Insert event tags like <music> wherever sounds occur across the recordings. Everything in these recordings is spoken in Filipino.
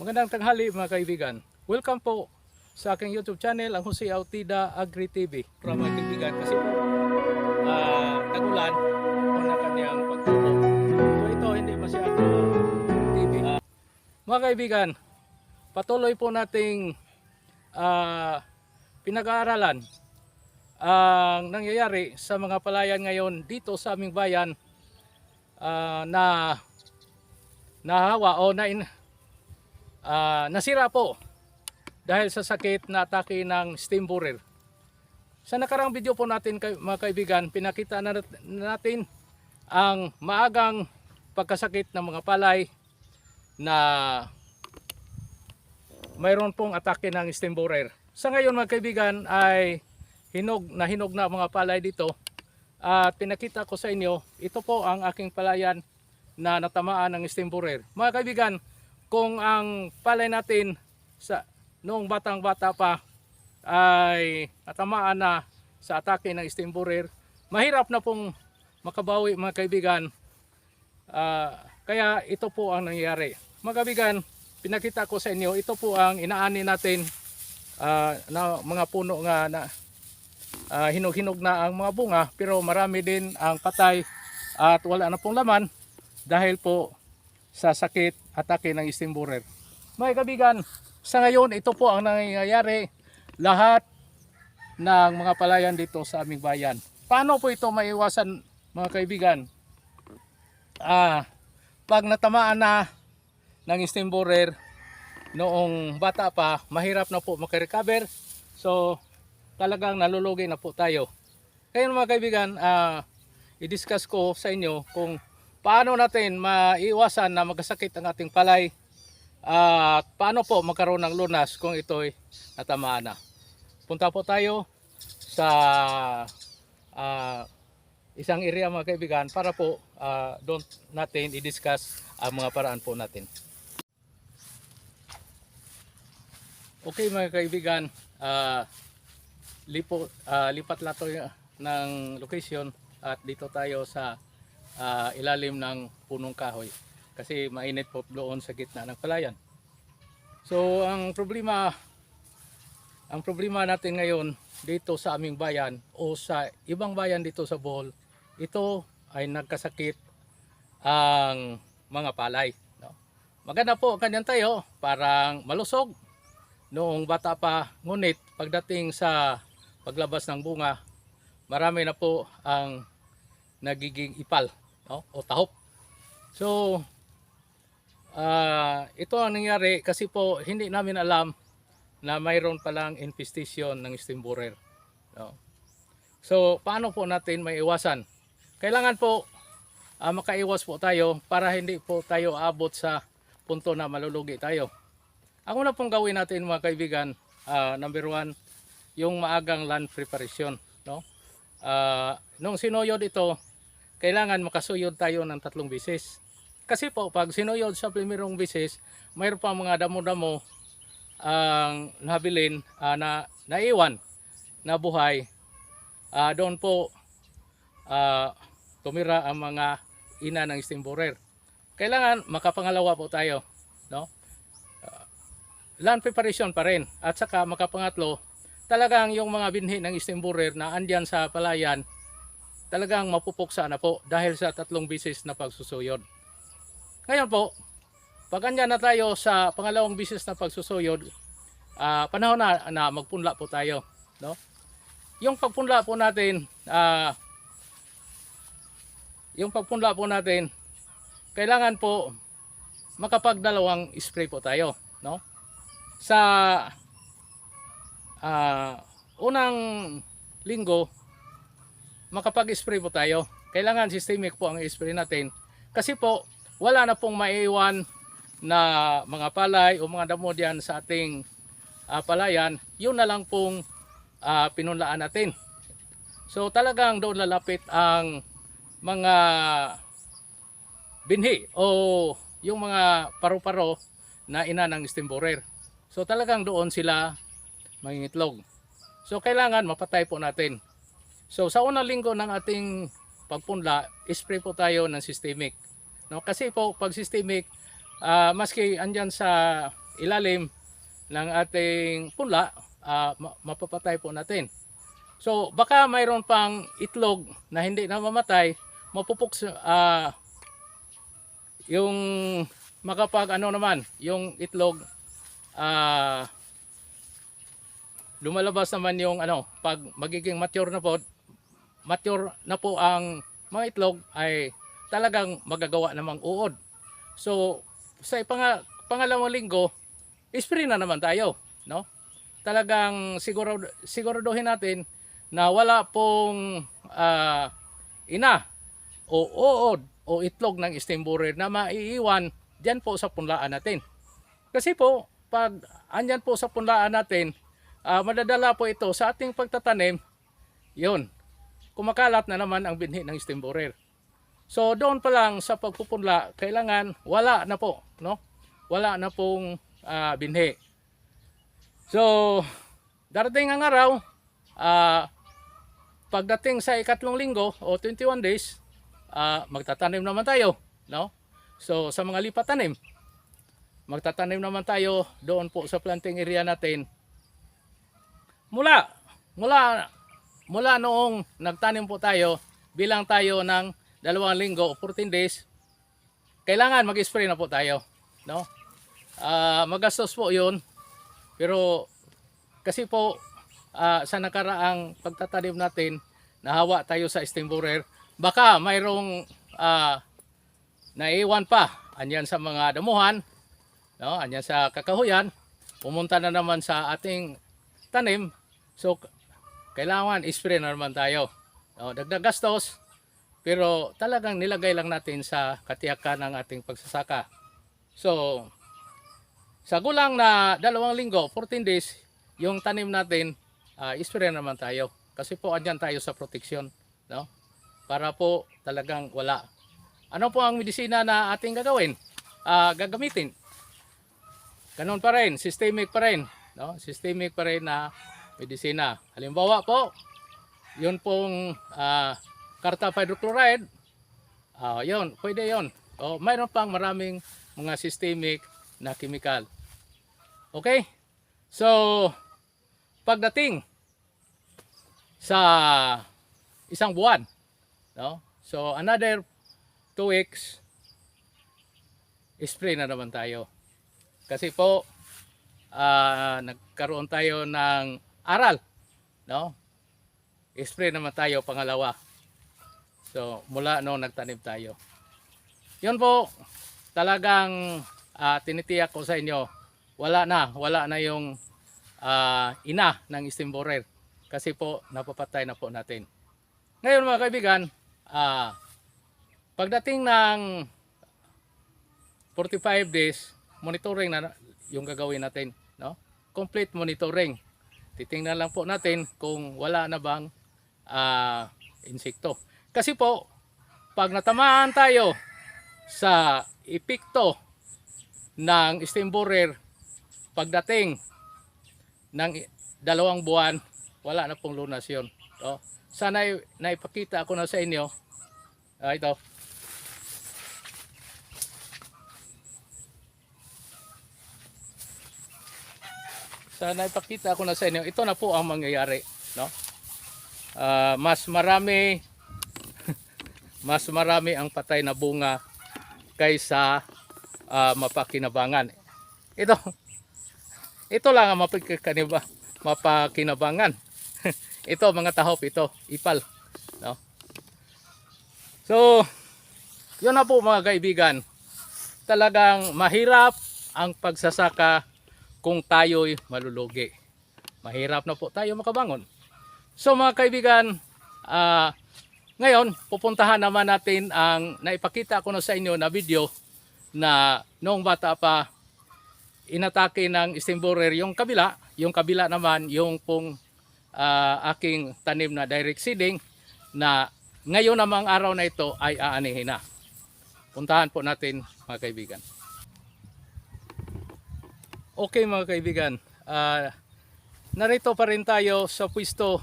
Magandang tanghali mga kaibigan. Welcome po sa aking YouTube channel, ang Jose Autida Agri TV. Para mga kaibigan, kasi po ah, tagulan o na kanyang pagtubo. So ito hindi masyado TV. Ah, mga kaibigan, patuloy po nating ah, pinag-aaralan ang nangyayari sa mga palayan ngayon dito sa aming bayan ah, na nahawa o na Ah, nasira po dahil sa sakit na atake ng steam borer. Sa nakarang video po natin mga kaibigan, pinakita na nat- natin ang maagang pagkasakit ng mga palay na mayroon pong atake ng steam borer. Sa ngayon mga kaibigan ay hinog na hinog na mga palay dito at pinakita ko sa inyo, ito po ang aking palayan na natamaan ng steam borer. Mga kaibigan, kung ang palay natin sa noong batang bata pa ay natamaan na sa atake ng steam borer, mahirap na pong makabawi mga kaibigan. Ah, kaya ito po ang nangyayari. Mga kaibigan, pinakita ko sa inyo, ito po ang inaani natin ah, na mga puno nga na ah, hinog-hinog na ang mga bunga pero marami din ang patay at wala na pong laman dahil po sa sakit atake ng steam borer. Mga kaibigan, sa ngayon ito po ang nangyayari lahat ng mga palayan dito sa aming bayan. Paano po ito maiwasan mga kaibigan? Ah, pag natamaan na ng steam borer noong bata pa, mahirap na po makarecover. So, talagang nalulugi na po tayo. Kaya mga kaibigan, ah, i-discuss ko sa inyo kung paano natin maiwasan na magkasakit ang ating palay at paano po magkaroon ng lunas kung ito'y natamaan na. Punta po tayo sa ah, isang area mga kaibigan para po ah, doon natin i-discuss ang mga paraan po natin. Okay mga kaibigan, ah, lipo, ah, lipat lato ng location at dito tayo sa ah, ilalim ng punong kahoy kasi mainit po doon sa gitna ng palayan. So ang problema ang problema natin ngayon dito sa aming bayan o sa ibang bayan dito sa Bohol, ito ay nagkasakit ang mga palay. No? Maganda po ang kanyang tayo, parang malusog noong bata pa. Ngunit pagdating sa paglabas ng bunga, marami na po ang nagiging ipal no? o tahop. So, ah ito ang nangyari kasi po hindi namin alam na mayroon palang infestation ng steam borer. No? So, paano po natin maiwasan? Kailangan po ah, makaiwas po tayo para hindi po tayo abot sa punto na malulugi tayo. Ang una pong gawin natin mga kaibigan, ah, number one, yung maagang land preparation. No? Ah, nung sinuyod ito, kailangan makasuyod tayo ng tatlong bisis. Kasi po, pag sinuyod sa primerong bisis, mayroon pa mga damo-damo ang nabilin ah, na naiwan na buhay. Ah, doon po ah, tumira ang mga ina ng steam borer. Kailangan makapangalawa po tayo, no? Ah, land preparation pa rin at saka makapangatlo, talagang yung mga binhi ng steam borer na andyan sa palayan, talagang mapupuksa na po dahil sa tatlong bisis na pagsusuyod. Ngayon po, pag andyan na tayo sa pangalawang bisis na pagsusuyod, ah, panahon na, na magpunla po tayo. No? Yung pagpunla po natin, ah, yung pagpunla po natin, kailangan po makapagdalawang spray po tayo. No? Sa ah, unang linggo, makapag-spray po tayo. Kailangan systemic po ang spray natin. Kasi po, wala na pong maiiwan na mga palay o mga damo diyan sa ating ah, palayan. Yun na lang pong ah, pinunlaan natin. So talagang doon lalapit ang mga binhi o yung mga paru-paro na ina ng steam borer. So talagang doon sila mangingitlog. So kailangan mapatay po natin. So sa unang linggo ng ating pagpunla, spray po tayo ng systemic. No, kasi po pag systemic, ah, maski andyan sa ilalim ng ating punla, ma- mapapatay po natin. So baka mayroon pang itlog na hindi na mamatay, mapupok sa- ah, yung makapag ano naman, yung itlog ah lumalabas naman yung ano, pag magiging mature na po, mature na po ang mga itlog ay talagang magagawa namang uod. So, sa pang pangalawang linggo, spray na naman tayo, no? Talagang siguro siguraduhin natin na wala pong ah, ina o uod o itlog ng borer na maiiwan diyan po sa punlaan natin. Kasi po, pag andyan po sa punlaan natin, ah, madadala po ito sa ating pagtatanim, yun, kumakalat na naman ang binhi ng steam borer. So doon pa lang sa pagpupunla, kailangan wala na po, no? Wala na pong ah, binhi. So, darating ang araw, ah, pagdating sa ikatlong linggo o 21 days, ah, magtatanim naman tayo, no? So, sa mga lipat tanim, magtatanim naman tayo doon po sa planting area natin. Mula, mula, mula noong nagtanim po tayo, bilang tayo ng dalawang linggo o 14 days, kailangan mag-spray na po tayo, no? Ah, magastos po 'yun. Pero kasi po ah, sa nakaraang pagtatanim natin, nahawa tayo sa steam borer, baka mayroong ah, naiwan pa anyan sa mga damuhan, no? Anyan sa kakahuyan, pumunta na naman sa ating tanim. So kailangan spray na naman tayo. No? Dagdag gastos, pero talagang nilagay lang natin sa katiyakan ng ating pagsasaka. So, sa gulang na dalawang linggo, 14 days, yung tanim natin, uh, spray naman tayo. Kasi po andyan tayo sa protection. No? Para po talagang wala. Ano po ang medisina na ating gagawin? Ah, gagamitin. Ganun pa rin, systemic pa rin. No? Systemic pa rin na medisina. Halimbawa po, yun pong ah, cartap hydrochloride, ah, yun, pwede yun. O, mayroon pang maraming mga systemic na chemical. Okay? So, pagdating sa isang buwan, no? So, another two weeks, spray na naman tayo. Kasi po, ah, nagkaroon tayo ng aral, no? Spray naman tayo pangalawa. So, mula no nagtanim tayo. Yun po, talagang ah, tinitiyak ko sa inyo, wala na, wala na yung ah, ina ng steam. Kasi po, napapatay na po natin. Ngayon mga kaibigan, ah, pagdating ng 45 days, monitoring na yung gagawin natin. No? Complete monitoring. Titingnan lang po natin kung wala na bang ah, insekto. Kasi po, pag natamaan tayo sa epekto ng steam borer pagdating ng dalawang buwan, wala na pong lunas yun. So, sana naipakita ko na sa inyo. Ah, ito. Sana ipakita ko na sa inyo. Ito na po ang mangyayari. No? Ah, mas marami <laughs> mas marami ang patay na bunga kaysa ah, mapakinabangan. Ito, <laughs> ito lang ang mapakinabangan. mapakinabangan. <laughs> ito, mga tahop, ito, ipal. No? So, yun na po mga kaibigan. Talagang mahirap ang pagsasaka kung tayo'y malulugi. Mahirap na po tayo makabangon. So mga kaibigan, ah ngayon, pupuntahan naman natin ang naipakita ko na sa inyo na video na noong bata pa inatake ng steam yung kabila, yung kabila naman yung pong ah, aking tanim na direct seeding na ngayon namang araw na ito ay aanihin na. Puntahan po natin mga kaibigan. Okay mga kaibigan, ah, narito pa rin tayo sa pwesto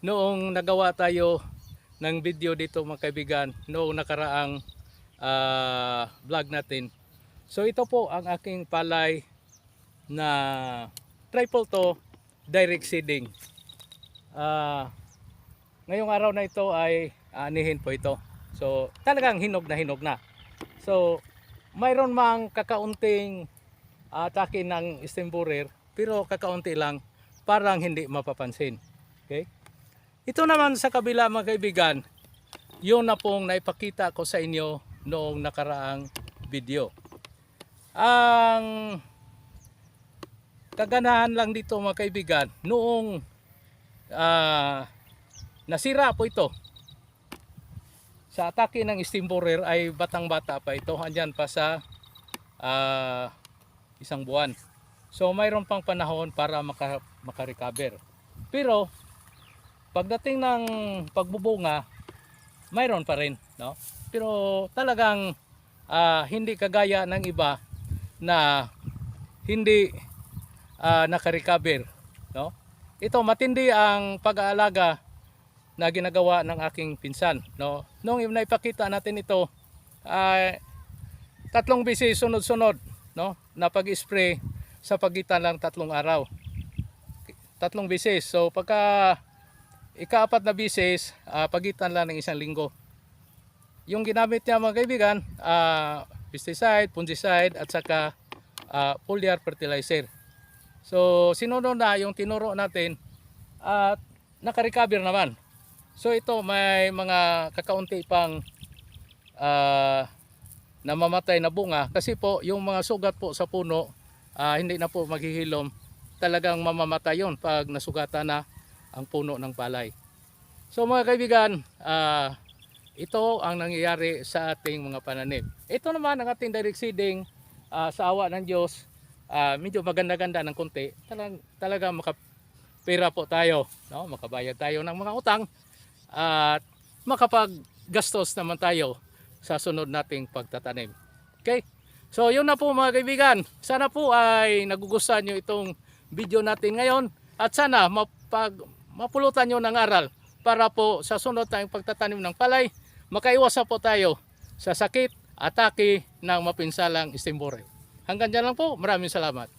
noong nagawa tayo ng video dito mga kaibigan noong nakaraang ah, vlog natin. So ito po ang aking palay na triple to direct seeding. Ah, ngayong araw na ito ay aanihin po ito. So, talagang hinog na hinog na. So, mayroon mang kakaunting atake ng stem pero kakaunti lang, parang hindi mapapansin. Okay? Ito naman sa kabila mga kaibigan, yun na pong naipakita ko sa inyo noong nakaraang video. Ang kaganahan lang dito mga kaibigan, noong ah, nasira po ito sa atake ng steam borer ay batang bata pa ito. Andyan pa sa ah, isang buwan. So mayroon pang panahon para maka, makarecover. Pero pagdating ng pagbubunga, mayroon pa rin, no? Pero talagang ah, hindi kagaya ng iba na hindi ah, nakarecover, no? Ito matindi ang pag-aalaga na ginagawa ng aking pinsan, no? Nung naipakita natin ito, ay tatlong bisis sunod-sunod, no? Na pag-spray sa pagitan ng tatlong araw. Tatlong bisis. So pagka ikaapat na bisis, ah, pagitan lang ng isang linggo. Yung ginamit niya mga kaibigan, ah, pesticide, fungicide at saka ah, foliar fertilizer. So sinunod na yung tinuro natin at nakarecover naman. So ito may mga kakaunti pang ah, namamatay na bunga kasi po yung mga sugat po sa puno ah, hindi na po maghihilom talagang mamamatay yon pag nasugatan na ang puno ng palay. So mga kaibigan, ah, ito ang nangyayari sa ating mga pananim. Ito naman ang ating direct seeding ah, sa awa ng Diyos. ah, medyo maganda-ganda ng konti. Talang, talaga makapira po tayo. No? Makabayad tayo ng mga utang. At makapaggastos naman tayo sa sunod nating pagtatanim. Okay? So yun na po mga kaibigan. Sana po ay nagugustuhan nyo itong video natin ngayon. At sana mapag, mapulutan nyo ng aral para po sa sunod tayong pagtatanim ng palay, makaiwasan po tayo sa sakit, atake ng mapinsalang stem borer. Hanggang dyan lang po. Maraming salamat.